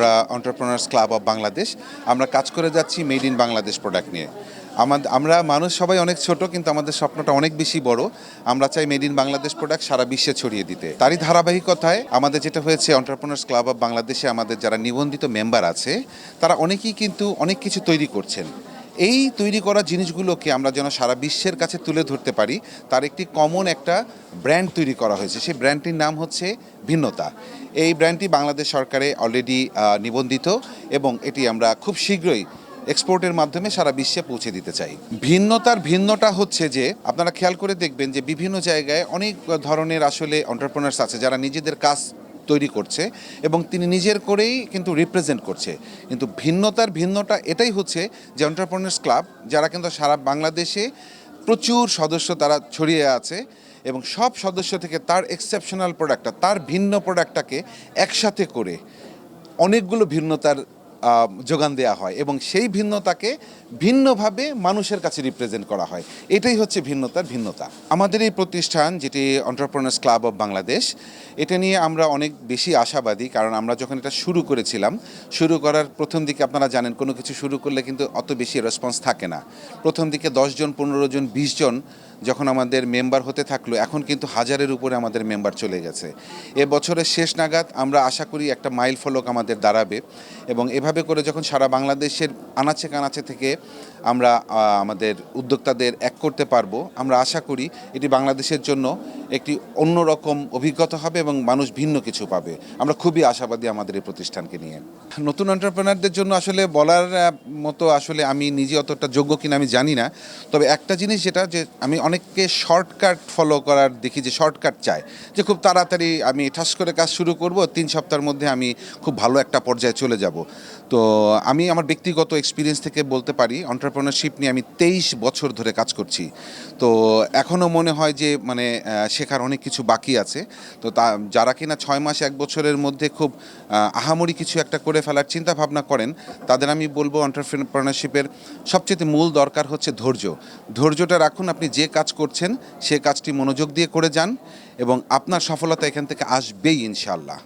আমরা entrepreneurs club of Bangladesh আমরা কাজ করে যাচ্ছি মেড ইন বাংলাদেশ প্রোডাক্ট নিয়ে। আমাদের আমরা মানুষ সবাই অনেক ছোট, কিন্তু আমাদের স্বপ্নটা অনেক বেশি বড়। আমরা চাই মেড ইন বাংলাদেশ প্রোডাক্ট সারা বিশ্বে ছড়িয়ে দিতে। তারই ধারাবাহিকতায় আমাদের যেটা হয়েছে অন্টারপ্রনার্স ক্লাব অফ বাংলাদেশে আমাদের যারা নিবন্ধিত মেম্বার আছে, তারা অনেকেই কিন্তু অনেক কিছু তৈরি করছেন। এই তৈরি করা জিনিসগুলোকে আমরা যেন সারা বিশ্বের কাছে তুলে ধরতে পারি, তার একটি কমন একটা ব্র্যান্ড তৈরি করা হয়েছে। সেই ব্র্যান্ডটির নাম হচ্ছে ভিন্নতা। এই ব্র্যান্ডটি বাংলাদেশ সরকারে অলরেডি নিবন্ধিত এবং এটি আমরা খুব শীঘ্রই এক্সপোর্টের মাধ্যমে সারা বিশ্বে পৌঁছে দিতে চাই। ভিন্নতার ভিন্নটা হচ্ছে যে, আপনারা খেয়াল করে দেখবেন যে বিভিন্ন জায়গায় অনেক ধরনের আসলে অন্টারপ্রেনার্স আছে যারা নিজেদের কাজ তৈরি করছে এবং তিনি নিজের করেই কিন্তু রিপ্রেজেন্ট করছে। কিন্তু ভিন্নতার ভিন্নটা এটাই হচ্ছে যে অন্টারপ্রনার্স ক্লাব যারা কিন্তু সারা বাংলাদেশে প্রচুর সদস্য তারা ছড়িয়ে আছে এবং সব সদস্য থেকে তার এক্সেপশনাল প্রোডাক্টটা তার ভিন্ন প্রোডাক্টটাকে একসাথে করে অনেকগুলো ভিন্নতার যোগান দেওয়া হয় এবং সেই ভিন্নতাকে ভিন্নভাবে মানুষের কাছে রিপ্রেজেন্ট করা হয়। এটাই হচ্ছে ভিন্নতার ভিন্নতা। আমাদের এই প্রতিষ্ঠান, যেটি অন্টারপ্রেনার্স ক্লাব অফ বাংলাদেশ এটা নিয়ে আমরা অনেক বেশি আশাবাদী, কারণ আমরা যখন এটা শুরু করেছিলাম, শুরু করার প্রথম দিকে আপনারা জানেন, কোনো কিছু শুরু করলে কিন্তু অত বেশি রেসপন্স থাকে না। প্রথম দিকে দশজন পনেরো জন, বিশ জন যখন আমাদের মেম্বার হতে থাকল, এখন কিন্তু হাজারের উপরে আমাদের মেম্বার চলে গেছে। এ বছরের শেষ নাগাদ আমরা আশা করি একটা মাইল ফলক আমাদের দাঁড়াবে এবং এভাবে করে যখন সারা বাংলাদেশের আনাচে কানাচে থেকে আমরা আমাদের উদ্যোক্তাদের এক করতে পারব, আমরা আশা করি এটি বাংলাদেশের জন্য একটি অন্যরকম অভিজ্ঞতা হবে এবং মানুষ ভিন্ন কিছু পাবে। আমরা খুবই আশাবাদী আমাদের এই প্রতিষ্ঠানকে নিয়ে। নতুন এন্টারপ্রেনারদের জন্য আসলে বলার মতো আসলে আমি নিজে অতটা যোগ্য কিনা আমি জানি না। তবে একটা জিনিস যেটা যে আমি অনেককে শর্টকাট ফলো করার দেখি যে শর্টকাট চায়। যে খুব তাড়াতাড়ি আমি ঠাস করে কাজ শুরু করব, তিন সপ্তাহের মধ্যে আমি খুব ভালো একটা পর্যায়ে চলে যাব। তো আমি আমার ব্যক্তিগত এক্সপিরিয়েন্স থেকে বলতে পারি অন্টারপ্রেনারশিপ নিয়ে আমি তেইশ বছর ধরে কাজ করছি। তো এখনও মনে হয় যে মানে শেখার অনেক কিছু বাকি আছে। তো তা, যারা কিনা ছয় মাস, এক বছরের মধ্যে খুব আহামরি কিছু একটা করে ফেলার চিন্তা ভাবনা করেন, তাদের আমি বলব অন্টারপ্রেনারশিপের সবচেয়ে মূল দরকার হচ্ছে ধৈর্য। ধৈর্যটা রাখুন, আপনি যে কাজ করছেন, সে কাজটি মনোযোগ দিয়ে করে যান এবং আপনার সফলতা এখান থেকে আসবেই ইনশাল্লাহ